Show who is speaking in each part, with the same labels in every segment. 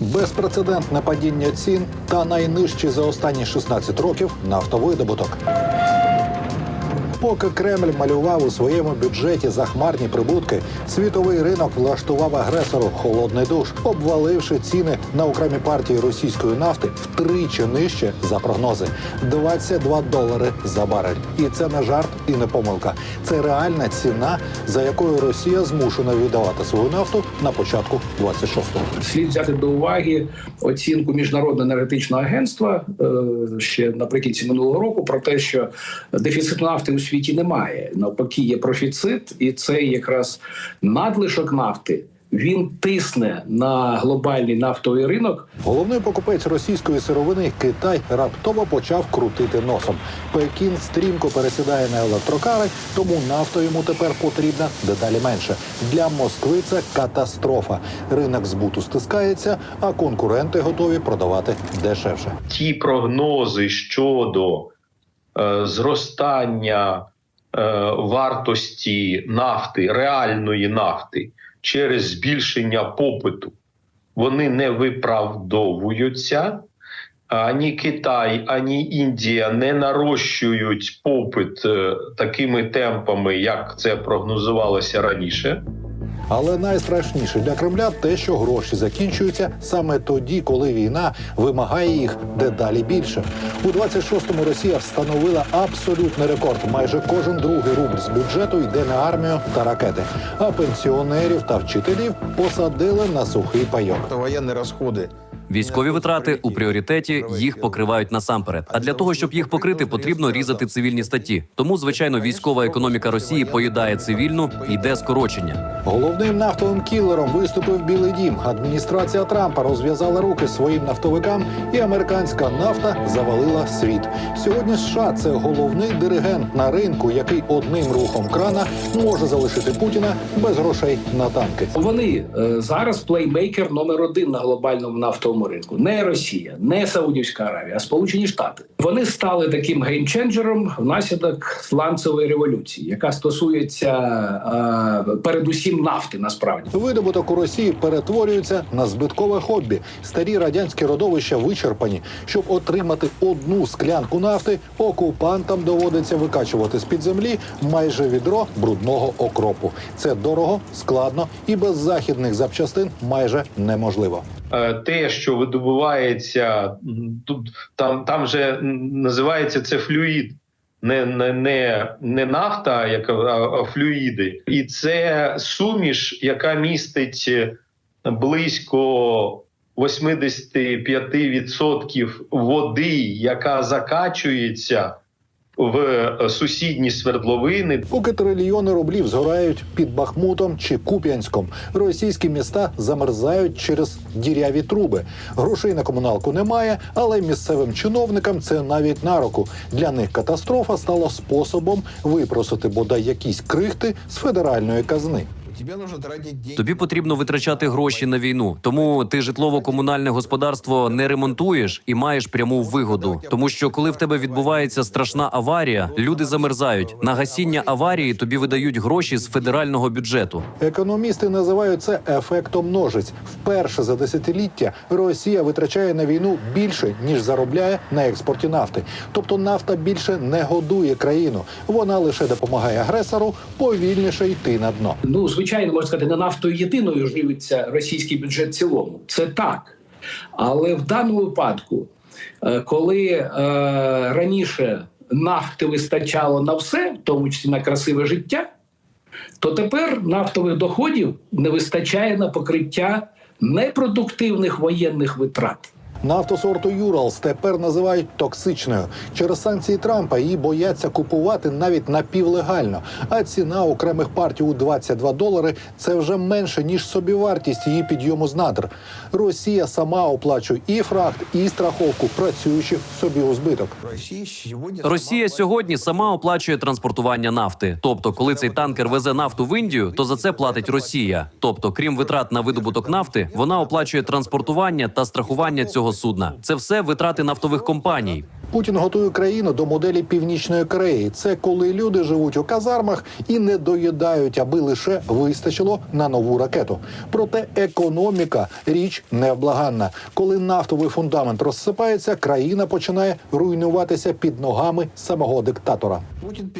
Speaker 1: Безпрецедентне падіння цін та найнижчі за останні 16 років нафтовидобуток. Поки Кремль малював у своєму бюджеті захмарні прибутки, світовий ринок влаштував агресору холодний душ, обваливши ціни на окремі партії російської нафти втричі нижче за прогнози 22 долари за барель. І це не жарт і не помилка. Це реальна ціна, за якою Росія змушена віддавати свою нафту на початку 26-го.
Speaker 2: Слід взяти до уваги оцінку міжнародного енергетичного агентства е, ще наприкінці минулого року про те, що дефіциту нафти у світі немає. Навпаки, є профіцит, і цей якраз надлишок нафти він тисне на глобальний нафтовий ринок.
Speaker 1: Головний покупець російської сировини Китай раптово почав крутити носом. Пекін стрімко пересідає на електрокари, тому нафта йому тепер потрібна дедалі менше. Для Москви це катастрофа. Ринок збуту стискається, а конкуренти готові продавати дешевше.
Speaker 3: ті прогнози щодо зростання е, вартості нафти, реальної нафти через збільшення попиту, вони не виправдовуються. Ані Китай, ані Індія не нарощують попит е, такими темпами, як це прогнозувалося раніше.
Speaker 1: Але найстрашніше для Кремля те, що гроші закінчуються саме тоді, коли війна вимагає їх дедалі більше. У 26-му Росія встановила абсолютний рекорд. Майже кожен другий рубль з бюджету йде на армію та ракети. А пенсіонерів та вчителів посадили на сухий пайок.
Speaker 4: Это военные расходы.
Speaker 5: Військові витрати у пріоритеті їх покривають насамперед. А для того, щоб їх покрити, потрібно різати цивільні статті. Тому, звичайно, військова економіка Росії поїдає цивільну і йде скорочення.
Speaker 1: Головним нафтовим кілером виступив Білий Дім. Адміністрація Трампа розв'язала руки своїм нафтовикам, і американська нафта завалила світ. Сьогодні США це головний диригент на ринку, який одним рухом крана може залишити Путіна без грошей на танки.
Speaker 2: Вони е, зараз плеймейкер номер один на глобальному нафтовому ринку. Не Росія, не Саудівська Аравія, а Сполучені Штати. Вони стали таким геймченджером внаслідок сланцевої революції, яка стосується е, передусім нафти. Насправді
Speaker 1: Видобуток у Росії перетворюється на збиткове хобі. Старі радянські родовища вичерпані. Щоб отримати одну склянку нафти, окупантам доводиться викачувати з під землі майже відро брудного окропу. Це дорого, складно і без західних запчастин майже неможливо.
Speaker 3: Е, те, що видобувається тут, там, там же називається це флюїд. Не, не, не, не нафта, яка а, а флюїди, і це суміш, яка містить е, близько 85% води, яка закачується в е, сусідні свердловини.
Speaker 1: Поки трильйони рублів згорають під Бахмутом чи Куп'янськом, російські міста замерзають через діряві труби. Грошей на комуналку немає, але місцевим чиновникам це навіть на руку. Для них катастрофа стала способом випросити бодай якісь крихти з федеральної казни.
Speaker 4: Тебе нужно тратить деньги.
Speaker 5: Тобі потрібно витрачати гроші на війну, тому ти житлово-комунальне господарство не ремонтуєш і маєш пряму вигоду. Тому що коли в тебе відбувається страшна аварія, люди замерзають. На гасіння аварії тобі видають гроші з федерального бюджету.
Speaker 1: Економісти називають це ефектом ножиць. Вперше за десятиліття Росія витрачає на війну більше ніж заробляє на експорті нафти. Тобто нафта більше не годує країну. Вона лише допомагає агресору повільніше йти на дно.
Speaker 2: ну звичайно можна сказати, не нафтою єдиною живиться російський бюджет в цілому. Це так. Але в даному випадку, е, коли е, раніше нафти вистачало на все, в тому числі на красиве життя, то тепер нафтових доходів не вистачає на покриття непродуктивних воєнних витрат.
Speaker 1: Нафту сорту Юралс тепер називають токсичною. Через санкції Трампа її бояться купувати навіть напівлегально. А ціна окремих партій у 22 долари це вже менше ніж собівартість її підйому з надр. Росія сама оплачує і фракт, і страховку працюючих собі у збиток.
Speaker 5: Росія сьогодні сама оплачує транспортування нафти. Тобто, коли цей танкер везе нафту в Індію, то за це платить Росія. Тобто, крім витрат на видобуток нафти, вона оплачує транспортування та страхування цього судна. Це все витрати нафтових компаній.
Speaker 1: Путін готує країну до моделі Північної Кореї. Це коли люди живуть у казармах і не доїдають, аби лише вистачило на нову ракету. Проте економіка річ невблаганна. Коли нафтовий фундамент розсипається, країна починає руйнуватися під ногами самого диктатора.
Speaker 4: Путин.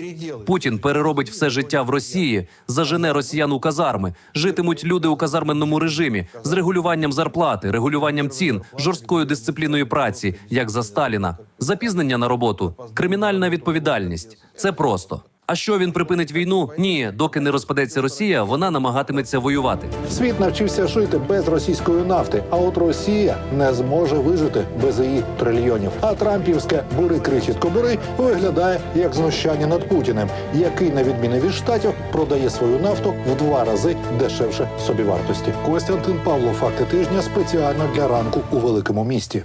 Speaker 5: Путін переробить все життя в Росії, зажене росіян у казарми. Житимуть люди у казарменному режимі з регулюванням зарплати, регулюванням цін, жорсткою дисципліною праці, як за Сталіна. Запізнення на роботу, кримінальна відповідальність. Це просто. А що він припинить війну? Ні, доки не розпадеться Росія, вона намагатиметься воювати.
Speaker 1: Світ навчився жити без російської нафти, а от Росія не зможе вижити без її трильйонів. А Трампівське бури кричить кобури виглядає як знущання над Путіним, який, на відміну від штатів, продає свою нафту в два рази дешевше собівартості. Костянтин Павло, факти тижня спеціально для ранку у великому місті.